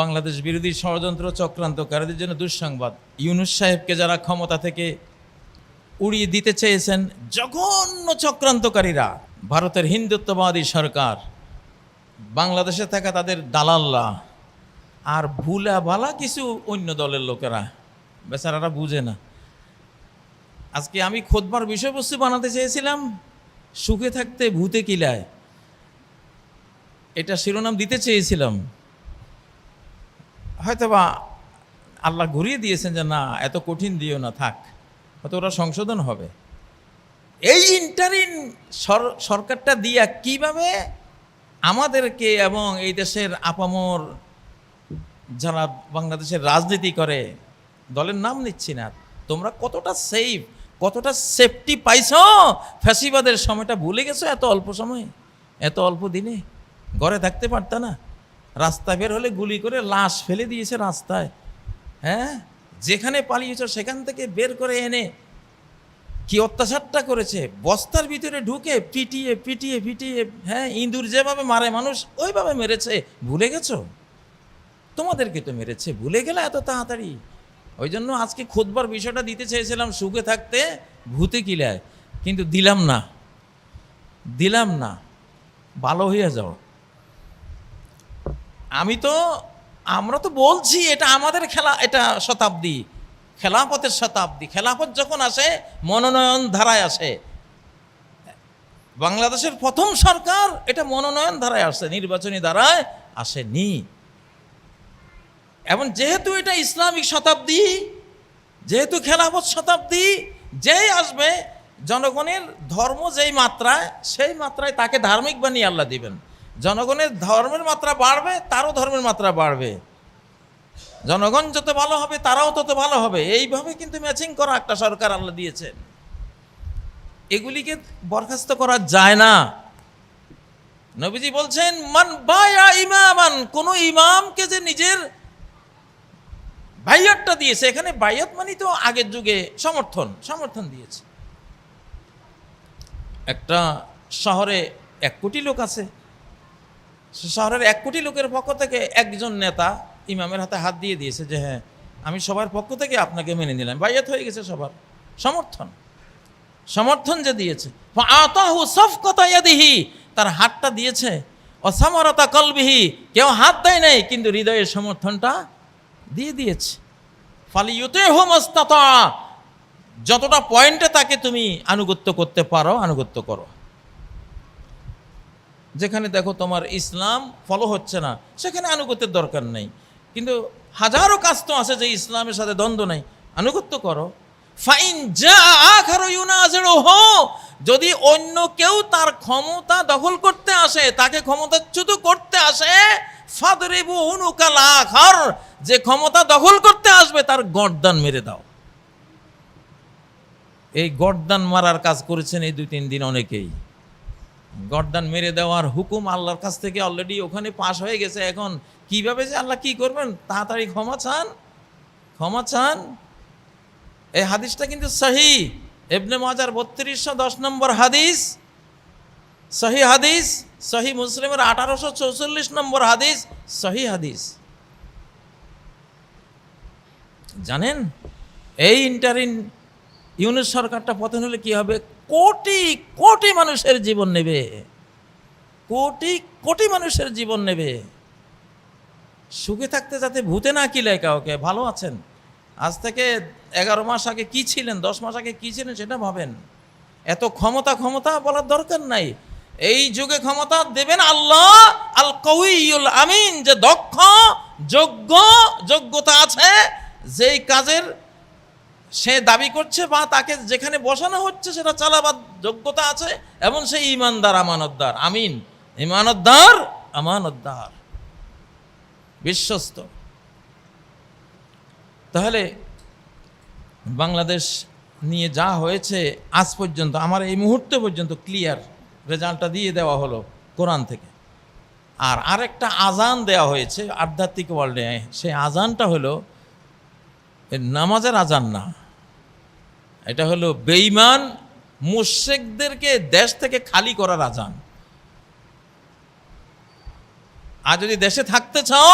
বাংলাদেশ বিরোধী ষড়যন্ত্র চক্রান্তকারীদের জন্য দুঃসংবাদ। ইউনুস সাহেবকে যারা ক্ষমতা থেকে উড়িয়ে দিতে চেয়েছেন, জঘন্য চক্রান্তকারীরা। ভারতের হিন্দুত্ববাদী সরকার, বাংলাদেশে থাকা তাদের দালাল্লা আর ভুলা ভালা কিছু অন্য দলের লোকেরা। বেচারারা বুঝে না। আজকে আমি খোদবার বিষয়বস্তু বানাতে চেয়েছিলাম, সুখে থাকতে ভূতে কিলায়। এটা শিরোনাম দিতে চেয়েছিলাম। হয়তোবা আল্লাহ ঘুরিয়ে দিয়েছেন যে, না, এত কঠিন দিও না, থাক, হয়তো ওরা সংশোধন হবে। এই ইন্টারিন সরকারটা দিয়া কীভাবে আমাদেরকে এবং এই দেশের আপামর যারা বাংলাদেশের রাজনীতি করে, দলের নাম নিচ্ছি না, তোমরা কতটা সেফ কতটা সেফটি পাইছ? ফ্যাসিবাদের সময়টা ভুলে গেছো এত অল্প সময়ে? এত অল্প দিনে? ঘরে থাকতে পারত না? রাস্তা বের হলে গুলি করে লাশ ফেলে দিয়েছে রাস্তায়। হ্যাঁ? যেখানে পালিয়েছ সেখান থেকে বের করে এনে কি অত্যাচারটা করেছে? বস্তার ভিতরে ঢুকে পিটিয়ে পিটিয়ে পিটিয়ে হ্যাঁ ইঁদুর যেভাবে মারে মানুষ, ওইভাবে মেরেছে। ভুলে গেছো? তোমাদেরকে তো মেরেছে। ভুলে গেলে এত তাড়াতাড়ি। ওই জন্য আজকে খুদবার বিষয়টা দিতে চেয়েছিলাম সুখে থাকতে, ভূতে কিলায়। কিন্তু দিলাম না। দিলাম না। ভালো হইয়া যাও। আমি তো, আমরা তো বলছি এটা আমাদের খেলা, এটা শতাব্দী, খেলাপথের শতাব্দী। খেলাপথ যখন আসে, মনোনয়ন ধারায় আসে। বাংলাদেশের প্রথম সরকার এটা মনোনয়ন ধারায় আসে, নির্বাচনী ধারায় আসেনি। এবং যেহেতু এটা ইসলামিক শতাব্দী, যেহেতু খেলাফত শতাব্দী, যেই আসবে, জনগণের ধর্ম যেই মাত্রায়, সেই মাত্রায় তাকে ধার্মিক বানিয়ে আল্লাহ দিবেন। জনগণের ধর্মের মাত্রা বাড়বে, তারও ধর্মের মাত্রা বাড়বে। জনগণ যত ভালো হবে, তারাও তত ভালো হবে। এইভাবে কিন্তু ম্যাচিং করা একটা সরকার আল্লাহ দিয়েছেন এগুলিকে বরখাস্ত করা যায় না। নবীজি বলছেন, মান বায়া ইমামান কোন ইমামকে যে নিজের বাইয়াতটা দিয়েছে, এখানে বাইয়াত মানে তো আগের যুগে সমর্থন সমর্থন দিয়েছে। একটা শহরে এক কোটি লোক আছে শহরের এক কোটি লোকের পক্ষ থেকে একজন নেতা ইমামের হাতে হাত দিয়ে দিয়েছে যে হ্যাঁ আমি সবার পক্ষ থেকে আপনাকে মেনে নিলাম। বাইয়াত হয়ে গেছে সবার। সমর্থন। সমর্থন যে দিয়েছে। সফ ইয়াদিহি, তার হাতটা দিয়েছে। অসামরতা কলবিহি, কেউ হাত দেয় নাই, কিন্তু হৃদয়ের সমর্থনটা দিয়ে দিয়েছে। ফালিউতে হোমস্তাতা যতটা পয়েন্টে তাকে তুমি আনুগত্য করতে পারো, আনুগত্য করো। যেখানে দেখো তোমার ইসলাম ফলো হচ্ছে না, সেখানে আনুগত্যের দরকার নেই। কিন্তু হাজারো কাজ তো আছে যে ইসলামের সাথে দ্বন্দ্ব নেই। আনুগত্য করো। ফাইন যা আখারো ইউনাজেরো হো যদি অন্য কেউ তার ক্ষমতা দখল করতে আসে, তাকে ক্ষমতাচ্যুত করতে আসে, ফাদরিবু উনুকাল আখার, যে ক্ষমতা দখল করতে আসবে, তার গর্দান মেরে দাও। এই গর্দান মারার কাজ করেছেন এই দুই তিন দিন অনেকেই। গর্দান মেরে দেওয়ার হুকুম আল্লাহর কাছ থেকে অলরেডি ওখানে পাশ হয়ে গেছে। এখন কীভাবে যে আল্লাহ কি করবেন? তাড়াতাড়ি ক্ষমা চান। ক্ষমা চান। এই হাদিসটা কিন্তু সহি। এবনে মাজার বত্রিশশো দশ নম্বর হাদিস। সহি হাদিস। সহি মুসলিমের আঠারোশো চৌচল্লিশ নম্বর হাদিস। সহি হাদিস। জানেন? এই ইন্টারিন ইউনিট সরকারটা পতন হলে কি হবে? কোটি কোটি মানুষের জীবন নেবে। কোটি কোটি মানুষের জীবন নেবে। সুখে থাকতে যাতে ভূতে না কি কিলায় কাউকে, ভালো আছেন? আজ থেকে এগারো মাস আগে কি ছিলেন, দশ মাস আগে কি ছিলেন সেটা ভাবেন। এত ক্ষমতা ক্ষমতা বলার দরকার নাই। এই যুগে ক্ষমতা দেবেন আল্লাহ আল কউইউল আমিন, যে দক্ষ, যোগ্য, যোগ্যতা আছে, যেই কাজের সে দাবি করছে বা তাকে যেখানে বসানো হচ্ছে সেটা চালাবার যোগ্যতা আছে এবং সে ইমানদার আমানতদার। আমিন। ইমানতদার, আমানতদার। বিশ্বস্ত। তাহলে বাংলাদেশ নিয়ে যা হয়েছে, আজ পর্যন্ত, আমার এই মুহূর্তে পর্যন্ত ক্লিয়ার রেজাল্টটা দিয়ে দেওয়া হলো কোরআন থেকে। আর আরেকটা আজান দেওয়া হয়েছে আধ্যাত্মিক ওয়ার্ল্ডে সেই আজানটা হলো নামাজের আজান না। এটা হলো বেইমান মুশেকদেরকে দেশ থেকে খালি করার আজান। আর যদি দেশে থাকতে চাও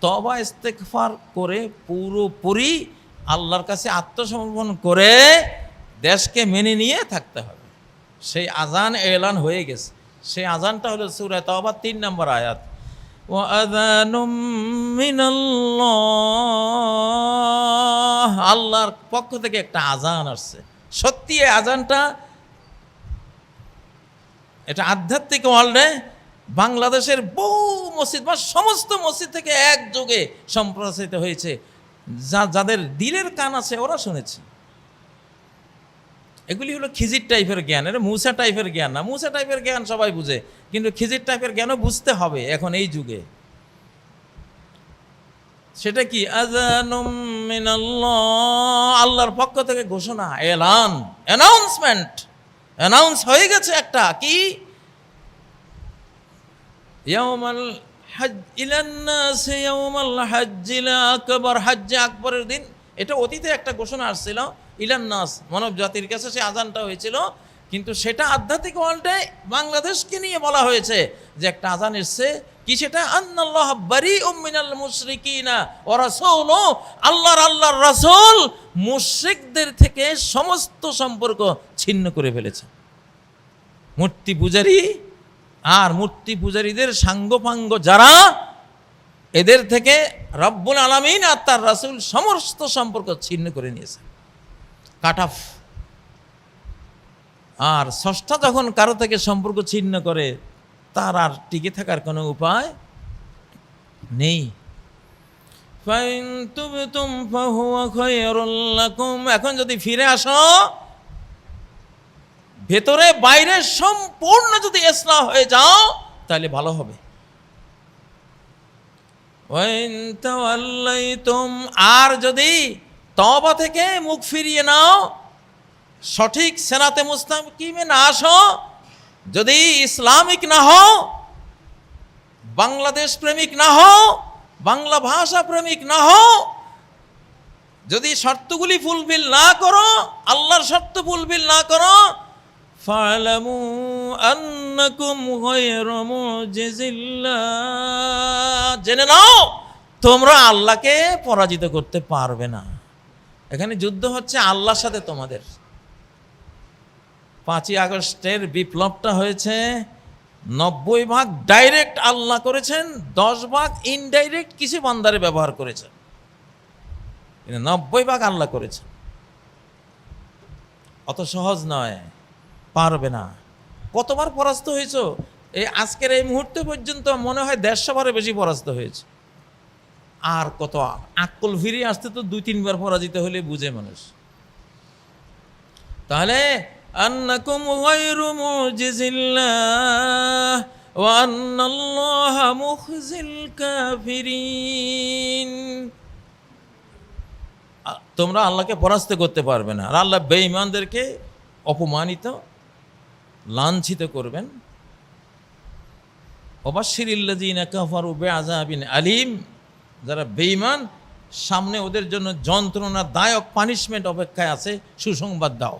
তবা ইস্তেকফার করে পুরোপুরি আল্লাহর কাছে আত্মসমর্পণ করে দেশকে মেনে নিয়ে থাকতে হবে। সেই আজান এলান হয়ে গেছে। সেই আজানটা হলো সুরায় তবা তিন নম্বর আয়াত। وأذان من الله আল্লাহর পক্ষ থেকে একটা আজান আসছে সত্যি এই আজানটা এটা আধ্যাত্মিক ওয়ার্ল্ডে বাংলাদেশের বহু মসজিদ বা সমস্ত মসজিদ থেকে একযোগে সম্প্রসারিত হয়েছে যা যাদের দিলের কান আছে ওরা শুনেছে এগুলি হলো খিজির টাইপের জ্ঞান, এটা মুসা টাইপের জ্ঞান না। মুসা টাইপের জ্ঞান সবাই বুঝে, কিন্তু খিজির টাইপের জ্ঞানও বুঝতে হবে এখন এই যুগে। সেটা কি? আল্লাহর পক্ষ থেকে ঘোষণা, এলান, অ্যানাউন্সমেন্ট। অ্যানাউন্স হয়ে গেছে একটা, কি? হজ হজ্জিল আকবার আকবরের দিন। এটা অতীতে একটা ঘোষণা আসছিল ইলান নাস, মানব জাতির কাছে সে আজানটা হয়েছিল, কিন্তু সেটা আধ্যাত্মিক ওয়ার্ল্ডে বাংলাদেশকে নিয়ে বলা হয়েছে যে একটা আজান এসছে। কি সেটা? আন্নাল্লাহ বারি মিনাল মুশরিকিনা, ও রাসূল, আল্লাহর আল্লাহর রাসূল মুশরিকদের থেকে সমস্ত সম্পর্ক ছিন্ন করে ফেলেছে। মূর্তি পূজারী আর মূর্তি পূজারীদের সাঙ্গপাঙ্গ যারা, এদের থেকে রব্বুল আলমিন আর তার রাসূল সমস্ত সম্পর্ক ছিন্ন করে নিয়েছে কাট অফ। আর ষষ্ঠা যখন কারও থেকে সম্পর্ক ছিন্ন করে, তার আর টিকে থাকার কোনো উপায় নেই। এখন যদি ফিরে আসো, ভেতরে বাইরে সম্পূর্ণ যদি ইসলাম হয়ে যাও, তাহলে ভালো হবে। আর যদি তবা থেকে মুখ ফিরিয়ে নাও। সঠিক সেনাতে মুস্তাকিমে না আসো। যদি ইসলামিক না হও, বাংলাদেশ প্রেমিক না হও, বাংলা ভাষা প্রেমিক না হও, যদি শর্তগুলি ফুলফিল না করো, আল্লাহর শর্ত ফুলফিল না করো, ফালামু আন্নাকুম গায়রু মুজিজিল্লাহ জেনে নাও, তোমরা আল্লাহকে পরাজিত করতে পারবে না। এখানে যুদ্ধ হচ্ছে আল্লাহর সাথে তোমাদের। পাঁচই আগস্টের বিপ্লবটা হয়েছে, নব্বই ভাগ ডাইরেক্ট আল্লাহ করেছেন, দশ ভাগ ইনডাইরেক্ট কিছু বান্দারে ব্যবহার করেছেন। নব্বই ভাগ আল্লাহ করেছেন। অত সহজ নয়, পারবে না। কতবার পরাস্ত হয়েছ? এই আজকের এই মুহূর্তে পর্যন্ত মনে হয় দেড়শো বারে বেশি পরাস্ত হয়েছে। আর কত আকল ফিরিয়ে আসতে তো দুই, তিনবার পরাজিত হলে বুঝে মানুষ। তাহলে তোমরা আল্লাহকে পরাস্ত করতে পারবে না। আর আল্লাহ বেঈমানদেরকে অপমানিত, লাঞ্ছিত করবেন। কাফারু বিআযাবিন আলিম যারা বেইমান সামনে ওদের জন্য যন্ত্রণাদায়ক পানিশমেন্ট অপেক্ষায় আছে সুসংবাদ দাও।